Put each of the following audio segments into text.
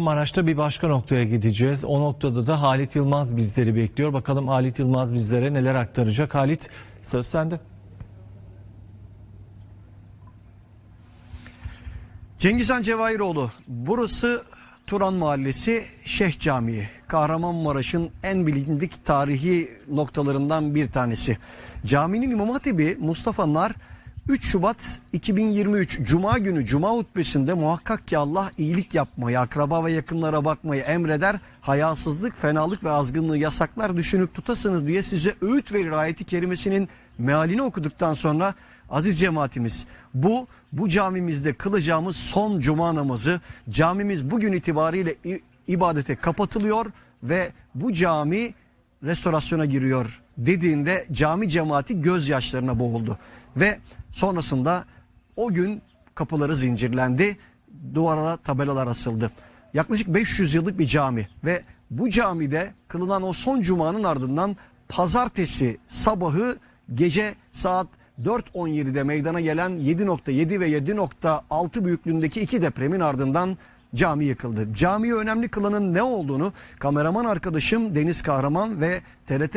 Maraş'ta bir başka noktaya gideceğiz. O noktada da Halit Yılmaz bizleri bekliyor. Bakalım Halit Yılmaz bizlere neler aktaracak. Halit söz sende. Cengizhan Cevahiroğlu, burası Turan Mahallesi Şeyh Camii. Kahramanmaraş'ın en bilindik tarihi noktalarından bir tanesi. Caminin İmam Hatibi Mustafa Nar 3 Şubat 2023 Cuma günü Cuma hutbesinde muhakkak ki Allah iyilik yapmayı, akraba ve yakınlara bakmayı emreder, hayasızlık, fenalık ve azgınlığı yasaklar düşünüp tutasınız diye size öğüt verir ayeti kerimesinin mealini okuduktan sonra aziz cemaatimiz bu bu camimizde kılacağımız son cuma namazı camimiz bugün itibariyle ibadete kapatılıyor ve bu cami restorasyona giriyor dediğinde cami cemaati gözyaşlarına boğuldu ve sonrasında o gün kapıları zincirlendi duvara tabelalar asıldı. Yaklaşık 500 yıllık bir cami ve bu camide kılınan o son cumanın ardından pazartesi sabahı gece saat 4.17'de meydana gelen 7.7 ve 7.6 büyüklüğündeki iki depremin ardından cami yıkıldı. Camiyi önemli kılanın ne olduğunu kameraman arkadaşım Deniz Kahraman ve TRT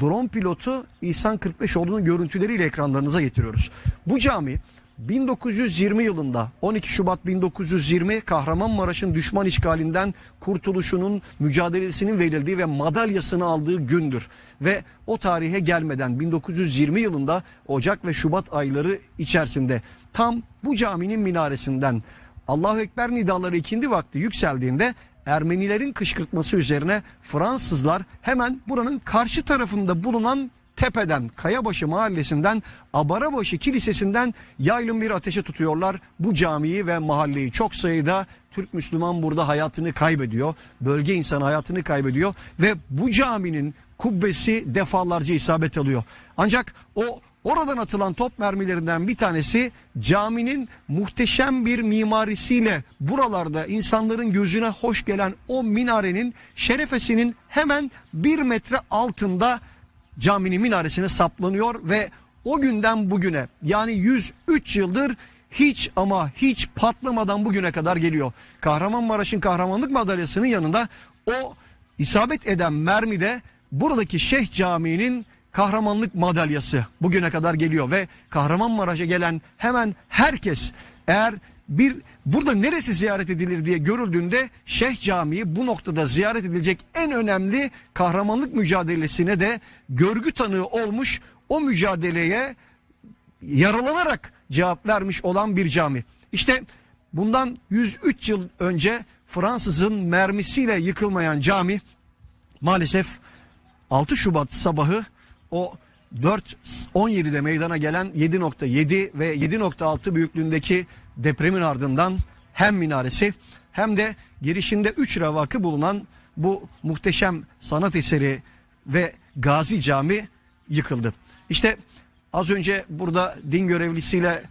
drone pilotu İhsan 45oğlu'nun görüntüleriyle ekranlarınıza getiriyoruz. Bu cami 1920 yılında 12 Şubat 1920 Kahramanmaraş'ın düşman işgalinden kurtuluşunun mücadelesinin verildiği ve madalyasını aldığı gündür. Ve o tarihe gelmeden 1920 yılında Ocak ve Şubat ayları içerisinde tam bu caminin minaresinden Allahu Ekber nidaları ikindi vakti yükseldiğinde Ermenilerin kışkırtması üzerine Fransızlar hemen buranın karşı tarafında bulunan tepeden Kayabaşı mahallesinden Abarabaşı kilisesinden yaylım bir ateşe tutuyorlar bu camiyi ve mahalleyi. Çok sayıda Türk Müslüman burada hayatını kaybediyor. Bölge insanı hayatını kaybediyor ve bu caminin kubbesi defalarca isabet alıyor. Ancak o Oradan atılan top mermilerinden bir tanesi caminin muhteşem bir mimarisiyle buralarda insanların gözüne hoş gelen o minarenin şerefesinin hemen bir metre altında caminin minaresine saplanıyor ve o günden bugüne yani 103 yıldır hiç ama hiç patlamadan bugüne kadar geliyor. Kahramanmaraş'ın kahramanlık madalyasının yanında o isabet eden mermi de buradaki Şeyh Camii'nin kahramanlık madalyası bugüne kadar geliyor ve Kahramanmaraş'a gelen hemen herkes eğer bir burada neresi ziyaret edilir diye görüldüğünde Şeyh Camii bu noktada ziyaret edilecek en önemli kahramanlık mücadelesine de görgü tanığı olmuş o mücadeleye yaralanarak cevap vermiş olan bir cami. İşte bundan 103 yıl önce Fransızın mermisiyle yıkılmayan cami maalesef 6 Şubat sabahı o 4.17'de meydana gelen 7.7 ve 7.6 büyüklüğündeki depremin ardından hem minaresi hem de girişinde 3 revakı bulunan bu muhteşem sanat eseri ve Gazi Cami yıkıldı. İşte az önce burada din görevlisiyle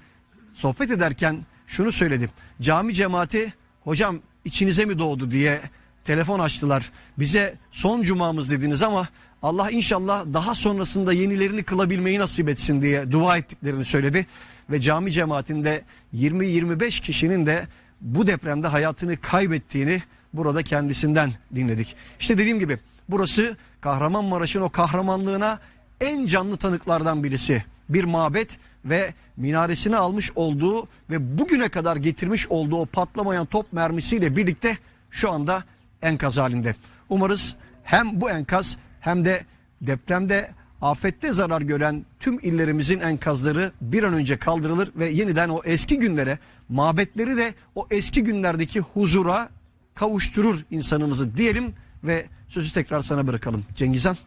sohbet ederken şunu söyledim. Cami cemaati hocam içinize mi doğdu diye telefon açtılar. Bize son cumamız dediniz ama Allah inşallah daha sonrasında yenilerini kılabilmeyi nasip etsin diye dua ettiklerini söyledi. Ve cami cemaatinde 20-25 kişinin de bu depremde hayatını kaybettiğini burada kendisinden dinledik. İşte dediğim gibi burası Kahramanmaraş'ın o kahramanlığına en canlı tanıklardan birisi. Bir mabet ve minaresini almış olduğu ve bugüne kadar getirmiş olduğu o patlamayan top mermisiyle birlikte şu anda enkaz halinde. Umarız hem bu enkaz hem de depremde afette zarar gören tüm illerimizin enkazları bir an önce kaldırılır ve yeniden o eski günlere, mabetleri de o eski günlerdeki huzura kavuşturur insanımızı diyelim ve sözü tekrar sana bırakalım. Cengizhan.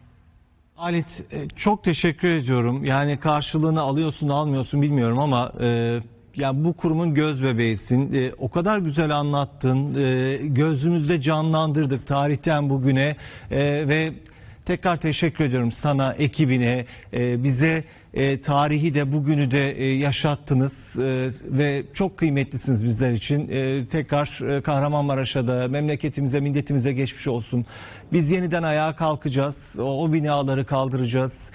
Halit e, çok teşekkür ediyorum. Yani karşılığını alıyorsun almıyorsun bilmiyorum ama e, yani bu kurumun göz bebeğisin. E, o kadar güzel anlattın. E, gözümüzde canlandırdık tarihten bugüne E, ve Tekrar teşekkür ediyorum sana, ekibine, e, bize e, tarihi de bugünü de e, yaşattınız e, ve çok kıymetlisiniz bizler için. Tekrar e, Kahramanmaraş'a da memleketimize, milletimize geçmiş olsun. Biz yeniden ayağa kalkacağız. O, o binaları kaldıracağız.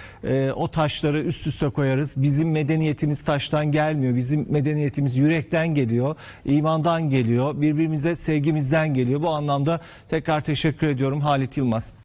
O taşları üst üste koyarız. Bizim medeniyetimiz taştan gelmiyor. Bizim medeniyetimiz yürekten geliyor. imandan geliyor. Birbirimize sevgimizden geliyor. Bu anlamda tekrar teşekkür ediyorum Halit Yılmaz.